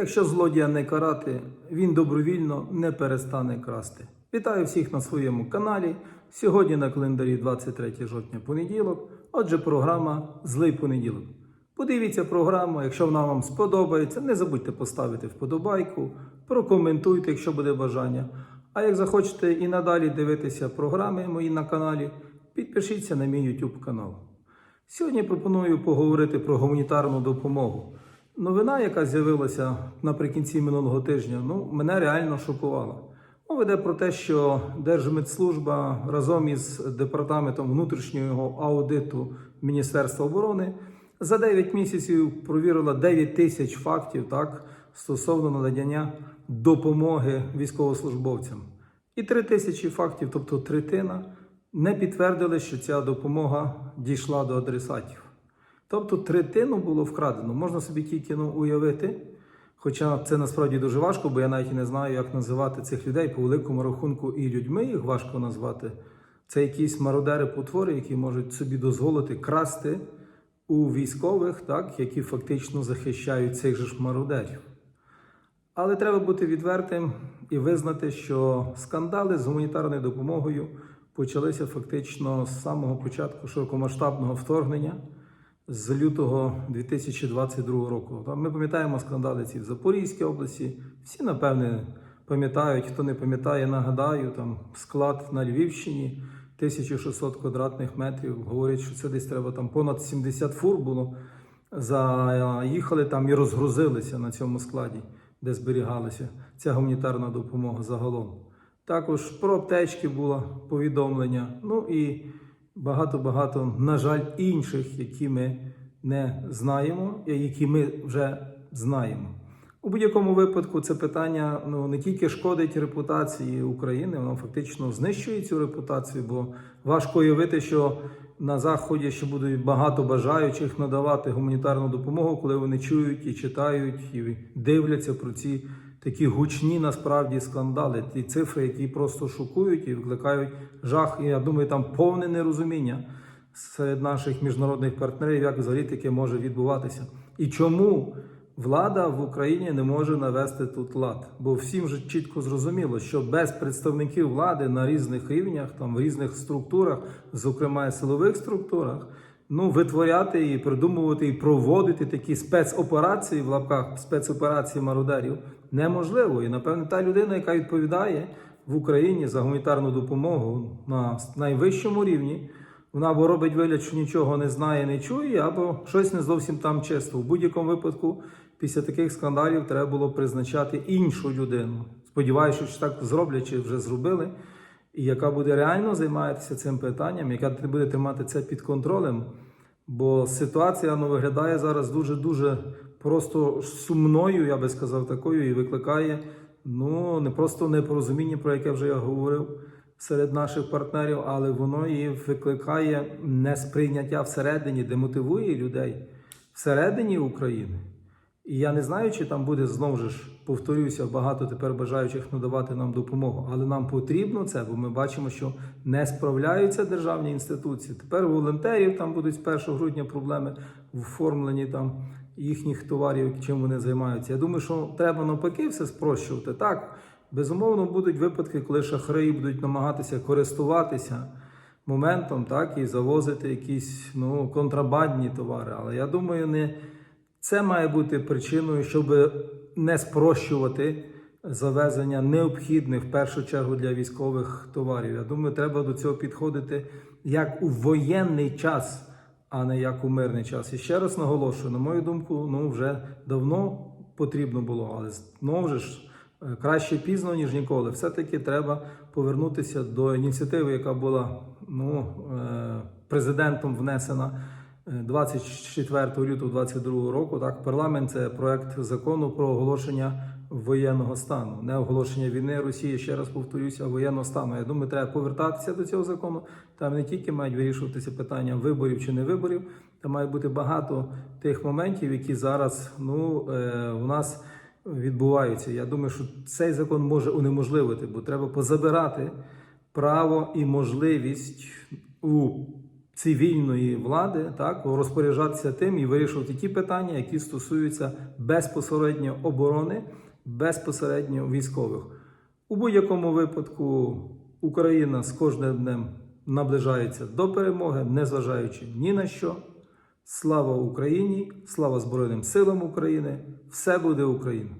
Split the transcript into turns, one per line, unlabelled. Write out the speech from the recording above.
Якщо злодія не карати, він добровільно не перестане красти. Вітаю всіх на своєму каналі. Сьогодні на календарі 23 жовтня понеділок. Отже, програма Злий понеділок. Подивіться програму, якщо вона вам сподобається, не забудьте поставити вподобайку, прокоментуйте, якщо буде бажання. А як захочете і надалі дивитися програми мої на каналі, підпишіться на мій YouTube канал. Сьогодні пропоную поговорити про гуманітарну допомогу. Новина, яка з'явилася наприкінці минулого тижня, ну, мене реально шокувала. Мова йде про те, що Держмедслужба разом із департаментом внутрішнього аудиту Міністерства оборони за 9 місяців провірила 9 тисяч фактів так, стосовно надання допомоги військовослужбовцям. І 3 тисячі фактів, тобто третина, не підтвердили, що ця допомога дійшла до адресатів. Тобто третину було вкрадено. Можна собі тільки ну, уявити. Хоча це насправді дуже важко, бо я навіть не знаю, як називати цих людей по великому рахунку і людьми їх важко назвати. Це якісь мародери-потвори, які можуть собі дозволити красти у військових, так, які фактично захищають цих же ж мародерів. Але треба бути відвертим і визнати, що скандали з гуманітарною допомогою почалися фактично з самого початку широкомасштабного вторгнення з лютого 2022 року. Ми пам'ятаємо скандали ці в Запорізькій області. Всі, напевне, пам'ятають, хто не пам'ятає, нагадаю, там склад на Львівщині 1600 квадратних метрів. Говорять, що це десь треба там понад 70 фур було. Заїхали там і розгрузилися на цьому складі, де зберігалася ця гуманітарна допомога загалом. Також про аптечки було повідомлення. Ну і багато-багато, на жаль, інших, які ми не знаємо, і які ми вже знаємо. У будь-якому випадку це питання ну, не тільки шкодить репутації України, воно фактично знищує цю репутацію, бо важко уявити, що на заході ще буде багато бажаючих надавати гуманітарну допомогу, коли вони чують і читають і дивляться про ці такі гучні насправді скандали, ті цифри, які просто шокують і викликають жах. І я думаю, там повне нерозуміння серед наших міжнародних партнерів, як взагалі таке може відбуватися. І чому влада в Україні не може навести тут лад? Бо всім вже чітко зрозуміло, що без представників влади на різних рівнях, там в різних структурах, зокрема силових структурах. Ну, витворяти і придумувати і проводити такі спецоперації в лапках спецоперації мародерів неможливо. І напевне та людина, яка відповідає в Україні за гуманітарну допомогу на найвищому рівні, вона або робить вигляд, що нічого не знає, не чує, або щось не зовсім там чисто. В будь-якому випадку, після таких скандалів треба було призначати іншу людину. Сподіваюся, що так зроблять чи вже зробили. І яка буде реально займатися цим питанням, яка буде тримати це під контролем. Бо ситуація ну, виглядає зараз дуже-дуже просто сумною, я би сказав, такою, і викликає ну, не просто непорозуміння, про яке вже я говорив серед наших партнерів, але воно і викликає несприйняття всередині, демотивує людей всередині України. І я не знаю, чи там буде знову ж повторюся, багато тепер бажаючих надавати нам допомогу, але нам потрібно це, бо ми бачимо, що не справляються державні інституції. Тепер волонтерів там будуть з 1 грудня проблеми в оформленні там їхніх товарів, чим вони займаються. Я думаю, що треба навпаки все спрощувати. Так, безумовно, будуть випадки, коли шахраї будуть намагатися користуватися моментом, так і завозити якісь ну контрабандні товари. Але я думаю, не це має бути причиною, щоб не спрощувати завезення необхідних в першу чергу для військових товарів. Я думаю, треба до цього підходити як у воєнний час, а не як у мирний час. І ще раз наголошую, на мою думку, ну вже давно потрібно було, але знову ж. е, Краще пізно, ніж ніколи. Все-таки треба повернутися до ініціативи, яка була ну, е, президентом внесена 24 лютого 2022 року. Так, парламент це проект закону про оголошення воєнного стану, не оголошення війни Росії. Ще раз повторюся, воєнного стану. Я думаю, треба повертатися до цього закону. Там не тільки мають вирішуватися питання виборів чи не виборів. Там має бути багато тих моментів, які зараз ну, е, у нас відбуваються. Я думаю, що цей закон може унеможливити, бо треба позабирати право і можливість у цивільної влади, так розпоряджатися тим і вирішувати ті питання, які стосуються безпосередньо оборони, безпосередньо військових. У будь-якому випадку Україна з кожним днем наближається до перемоги, незважаючи ні на що. Слава Україні! Слава Збройним силам України! Все буде Україна!